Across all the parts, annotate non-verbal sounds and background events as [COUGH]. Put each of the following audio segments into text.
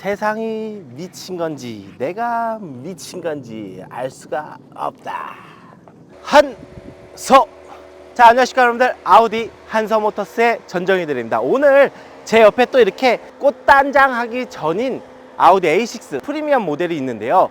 세상이 미친 건지 내가 미친 건지 알 수가 없다. 한서 자 안녕하십니까 여러분들 아우디 한서모터스의 전정희 드립니다. 오늘 제 옆에 또 이렇게 꽃단장하기 전인 아우디 A6 프리미엄 모델이 있는데요.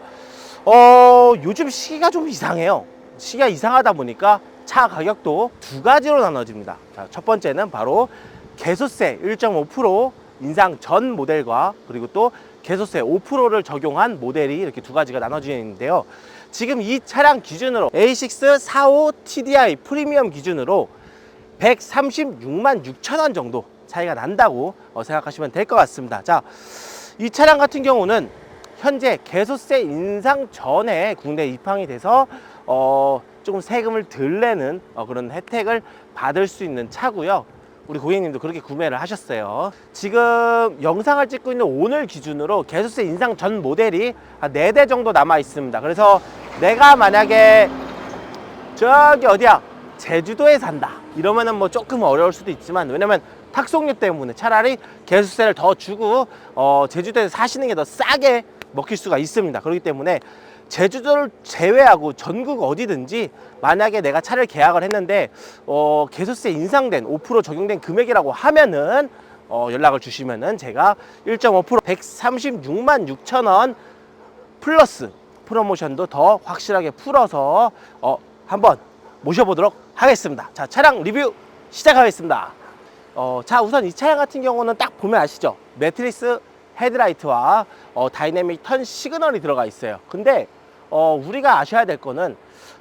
어 요즘 시기가 좀 이상해요. 시기가 이상하다 보니까 차 가격도 두 가지로 나눠집니다. 자, 첫 번째는 바로 개소세 1.5% 인상 전 모델과 그리고 또 개소세 5%를 적용한 모델이 이렇게 두 가지가 나눠져 있는데요. 지금 이 차량 기준으로 A6 45 TDI 프리미엄 기준으로 136만 6천 원 정도 차이가 난다고 어, 생각하시면 될 것 같습니다. 자, 이 차량 같은 경우는 현재 개소세 인상 전에 국내 입항이 돼서 어, 조금 세금을 덜 내는 어, 그런 혜택을 받을 수 있는 차고요. 우리 고객님도 그렇게 구매를 하셨어요. 지금 영상을 찍고 있는 오늘 기준으로 개소세 인상 전 모델이 한 4대 정도 남아 있습니다. 그래서 내가 만약에 저기 어디야 제주도에 산다 이러면은 뭐 조금 어려울 수도 있지만 왜냐면 탁송료 때문에 차라리 개수세를 더 주고 어 제주도에서 사시는 게 더 싸게 먹힐 수가 있습니다 그렇기 때문에 제주도를 제외하고 전국 어디든지 만약에 내가 차를 계약을 했는데 어 개소세 인상된 5% 적용된 금액이라고 하면은 어 연락을 주시면은 제가 1.5% 136만 6천 원 플러스 프로모션도 더 확실하게 풀어서 어, 한번 모셔보도록 하겠습니다. 자, 차량 리뷰 시작하겠습니다. 어, 자, 우선 이 차량 같은 경우는 딱 보면 아시죠? 매트리스 헤드라이트와 어, 다이내믹 턴 시그널이 들어가 있어요. 근데 어, 우리가 아셔야 될 거는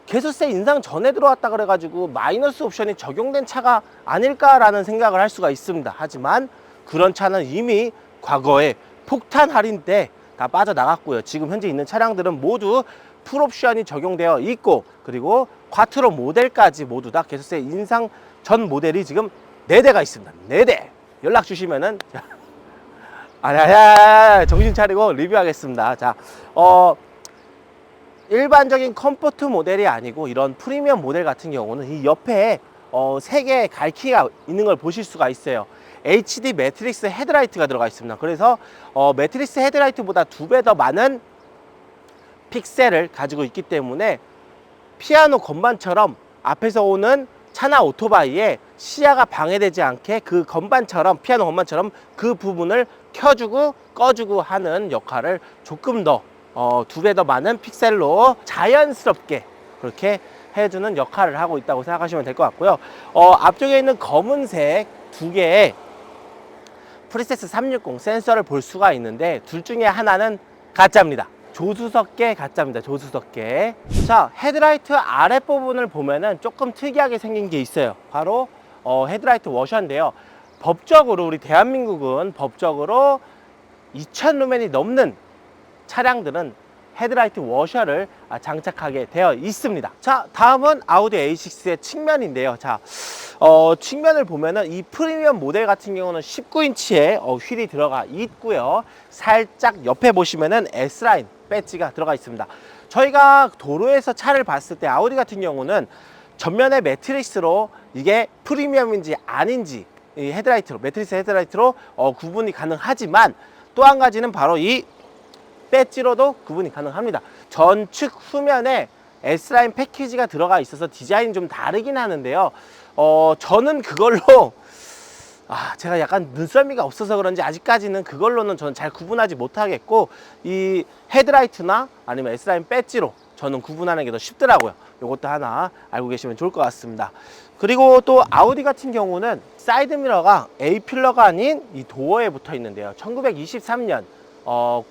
개소세 인상 전에 들어왔다 그래가지고 마이너스 옵션이 적용된 차가 아닐까라는 생각을 할 수가 있습니다. 하지만 그런 차는 이미 과거에 폭탄 할인 때 다 빠져나갔고요. 지금 현재 있는 차량들은 모두 풀옵션이 적용되어 있고 그리고 콰트로 모델까지 모두 다 개소세 인상 전 모델이 지금 네대가 있습니다. 네대 연락 주시면은 [LAUGHS] 아야야 정신 차리고 리뷰하겠습니다. 자, 어 일반적인 컴포트 모델이 아니고 이런 프리미엄 모델 같은 경우는 이 옆에 어, 세 개의 갈키가 있는 걸 보실 수가 있어요. HD 매트릭스 헤드라이트가 들어가 있습니다. 그래서 어, 매트릭스 헤드라이트보다 두 배 더 많은 픽셀을 가지고 있기 때문에 피아노 건반처럼 앞에서 오는 차나 오토바이에 시야가 방해되지 않게 그 건반처럼 피아노 건반처럼 그 부분을 켜주고 꺼주고 하는 역할을 조금 더 어, 두 배 더 많은 픽셀로 자연스럽게 그렇게 해주는 역할을 하고 있다고 생각하시면 될 것 같고요. 어, 앞쪽에 있는 검은색 두 개의 프리세스 360 센서를 볼 수가 있는데 둘 중에 하나는 가짜입니다. 조수석계 가짜입니다. 조수석계. 자, 헤드라이트 아랫부분을 보면은 조금 특이하게 생긴 게 있어요. 바로 어, 헤드라이트 워셔인데요. 법적으로 우리 대한민국은 법적으로 2,000 루멘이 넘는 차량들은 헤드라이트 워셔를 아, 장착하게 되어 있습니다. 자, 다음은 아우디 A6의 측면인데요. 자, 어, 측면을 보면은 이 프리미엄 모델 같은 경우는 19인치의 어, 휠이 들어가 있고요. 살짝 옆에 보시면은 S라인 배지가 들어가 있습니다. 저희가 도로에서 차를 봤을 때 아우디 같은 경우는 전면에 매트릭스로 이게 프리미엄인지 아닌지 이 헤드라이트로 매트리스 헤드라이트로 어, 구분이 가능하지만 또 한 가지는 바로 이 배지로도 구분이 가능합니다. 전측 후면에 S라인 패키지가 들어가 있어서 디자인이 좀 다르긴 하는데요. 어, 저는 그걸로 아, 제가 약간 눈썰미가 없어서 그런지 아직까지는 그걸로는 저는 잘 구분하지 못하겠고 이 헤드라이트나 아니면 S라인 배지로 저는 구분하는 게 더 쉽더라고요. 이것도 하나 알고 계시면 좋을 것 같습니다. 그리고 또 아우디 같은 경우는 사이드 미러가 A 필러가 아닌 이 도어에 붙어 있는데요. 1923년 어,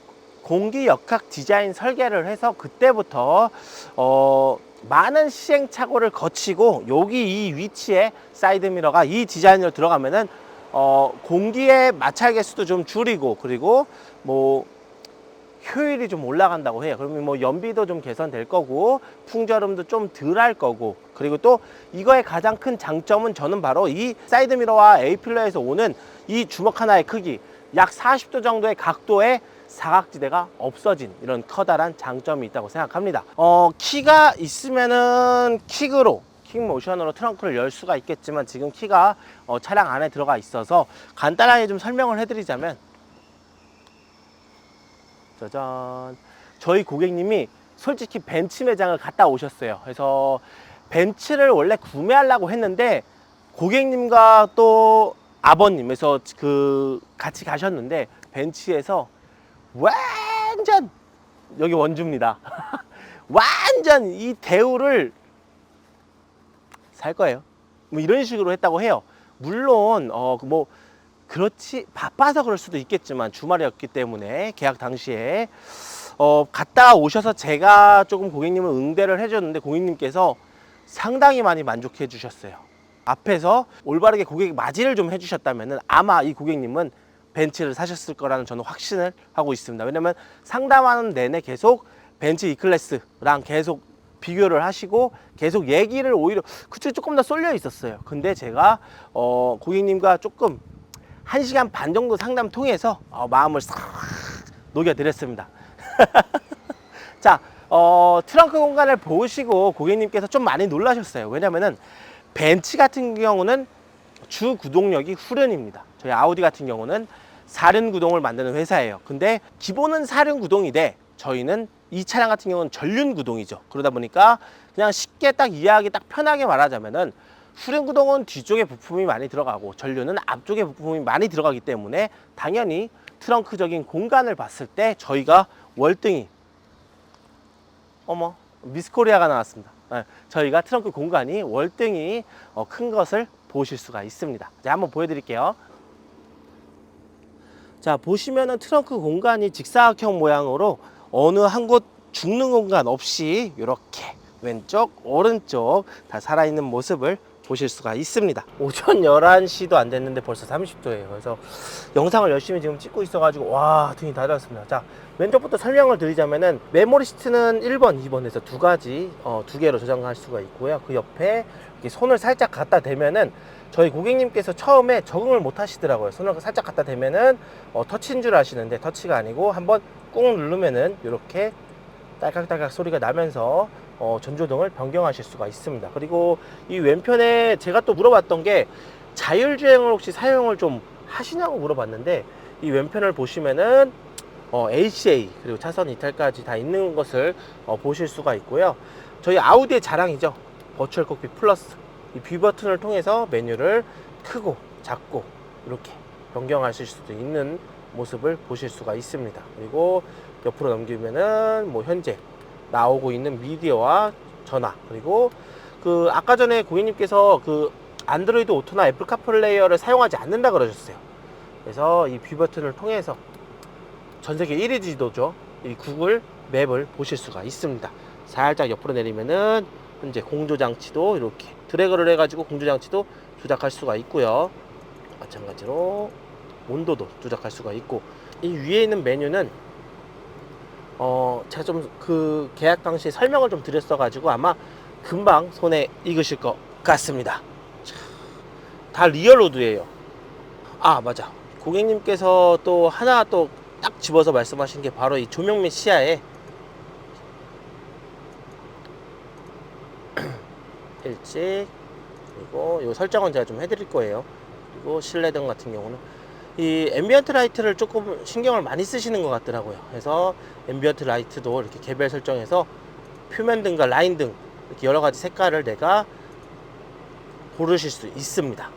공기 역학 디자인 설계를 해서 그때부터 어, 많은 시행착오를 거치고 여기 이 위치에 사이드 미러가 이 디자인으로 들어가면은 어, 공기의 마찰 개수도 좀 줄이고 그리고 뭐 효율이 좀 올라간다고 해요. 그러면 뭐 연비도 좀 개선될 거고 풍절음도 좀 덜 할 거고 그리고 또 이거의 가장 큰 장점은 저는 바로 이 사이드 미러와 A 필러에서 오는 이 주먹 하나의 크기 약 40도 정도의 각도의 사각지대가 없어진 이런 커다란 장점이 있다고 생각합니다. 어, 키가 있으면은 킥으로 킥 모션으로 트렁크를 열 수가 있겠지만 지금 키가 어, 차량 안에 들어가 있어서 간단하게 좀 설명을 해드리자면 짜잔. 저희 고객님이 솔직히 벤츠 매장을 갔다 오셨어요. 그래서 벤츠를 원래 구매하려고 했는데 고객님과 또 아버님에서 그 같이 가셨는데 벤츠에서 완전 여기 원주입니다. [LAUGHS] 완전 이 대우를 살 거예요. 뭐 이런 식으로 했다고 해요. 물론 어 뭐 그렇지 바빠서 그럴 수도 있겠지만 주말이었기 때문에 계약 당시에 어 갔다 오셔서 제가 조금 고객님을 응대를 해줬는데 고객님께서 상당히 많이 만족해 주셨어요. 앞에서 올바르게 고객 맞이를 좀 해주셨다면은 아마 이 고객님은 벤츠를 사셨을 거라는 저는 확신을 하고 있습니다. 왜냐면 상담하는 내내 계속 벤츠 E클래스랑 계속 비교를 하시고 계속 얘기를 오히려 그쪽에 조금 더 쏠려 있었어요. 근데 제가 어, 고객님과 조금 한시간반 정도 상담 통해서 어, 마음을 싹 녹여드렸습니다. [LAUGHS] 자, 어, 트렁크 공간을 보시고 고객님께서 좀 많이 놀라셨어요. 왜냐면은 벤츠 같은 경우는 주 구동력이 후륜입니다. 저희 아우디 같은 경우는 사륜 구동을 만드는 회사예요. 근데 기본은 사륜 구동이돼 저희는 이 차량 같은 경우는 전륜 구동이죠. 그러다 보니까 그냥 쉽게 딱 이해하기 딱 편하게 말하자면은 후륜 구동은 뒤쪽에 부품이 많이 들어가고 전륜은 앞쪽에 부품이 많이 들어가기 때문에 당연히 트렁크적인 공간을 봤을 때 저희가 월등히 어머 미스코리아가 나왔습니다. 네, 저희가 트렁크 공간이 월등히 어, 큰 것을 보실 수가 있습니다. 자, 한번 보여드릴게요. 자, 보시면은 트렁크 공간이 직사각형 모양으로 어느 한 곳 죽는 공간 없이 이렇게 왼쪽, 오른쪽 다 살아있는 모습을 보실 수가 있습니다. 오전 11시도 안 됐는데 벌써 30도예요. 그래서 영상을 열심히 지금 찍고 있어 가지고 와 등이 다 달았습니다. 자 왼쪽부터 설명을 드리자면은 메모리 시트는 1번, 2번에서 두 가지 어, 두 개로 저장할 수가 있고요. 그 옆에 손을 살짝 갖다 대면은 저희 고객님께서 처음에 적응을 못 하시더라고요. 손을 살짝 갖다 대면은 어, 터치인 줄 아시는데 터치가 아니고 한번 꾹 누르면은 이렇게 딸깍딸깍 소리가 나면서 어, 전조등을 변경하실 수가 있습니다. 그리고 이 왼편에 제가 또 물어봤던 게 자율주행을 혹시 사용을 좀 하시냐고 물어봤는데 이 왼편을 보시면은 어, HA 그리고 차선 이탈까지 다 있는 것을 어, 보실 수가 있고요. 저희 아우디의 자랑이죠. 버추얼 콕핏 플러스 이 B 버튼을 통해서 메뉴를 크고 작고 이렇게 변경하실 수도 있는 모습을 보실 수가 있습니다. 그리고 옆으로 넘기면은 뭐 현재 나오고 있는 미디어와 전화 그리고 그 아까 전에 고객님께서 그 안드로이드 오토나 애플 카플레이어를 사용하지 않는다 그러셨어요. 그래서 이 B 버튼을 통해서 전 세계 1위 지도죠. 이 구글 맵을 보실 수가 있습니다. 살짝 옆으로 내리면은 현재 공조 장치도 이렇게 드래그를 해가지고 공조 장치도 조작할 수가 있고요. 마찬가지로 온도도 조작할 수가 있고 이 위에 있는 메뉴는 어 제가 좀 그 계약 당시 설명을 좀 드렸어 가지고 아마 금방 손에 익으실 것 같습니다. 자, 다 리얼 로드예요. 아 맞아. 고객님께서 또 하나 또 딱 집어서 말씀하신 게 바로 이 조명 및 시야에 일찍 그리고 이 설정은 제가 좀 해드릴 거예요. 그리고 실내등 같은 경우는 이 앰비언트 라이트를 조금 신경을 많이 쓰시는 것 같더라고요. 그래서 앰비언트 라이트도 이렇게 개별 설정해서 표면 등과 라인 등 이렇게 여러 가지 색깔을 내가 고르실 수 있습니다.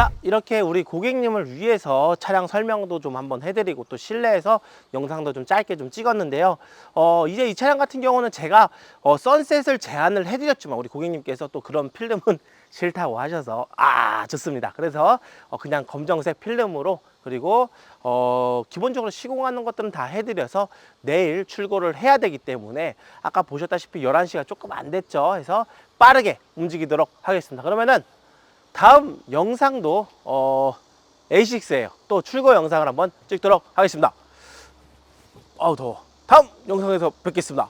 자, 이렇게 우리 고객님을 위해서 차량 설명도 좀 한번 해드리고 또 실내에서 영상도 좀 짧게 좀 찍었는데요. 어, 이제 이 차량 같은 경우는 제가 어, 선셋을 제안을 해드렸지만 우리 고객님께서 또 그런 필름은 [LAUGHS] 싫다고 하셔서 아 좋습니다. 그래서 어, 그냥 검정색 필름으로 그리고 어, 기본적으로 시공하는 것들은 다 해드려서 내일 출고를 해야 되기 때문에 아까 보셨다시피 11시가 조금 안 됐죠. 해서 빠르게 움직이도록 하겠습니다. 그러면은 다음 영상도 어, A6예요. 또 출고 영상을 한번 찍도록 하겠습니다. 아우 더워. 다음 영상에서 뵙겠습니다.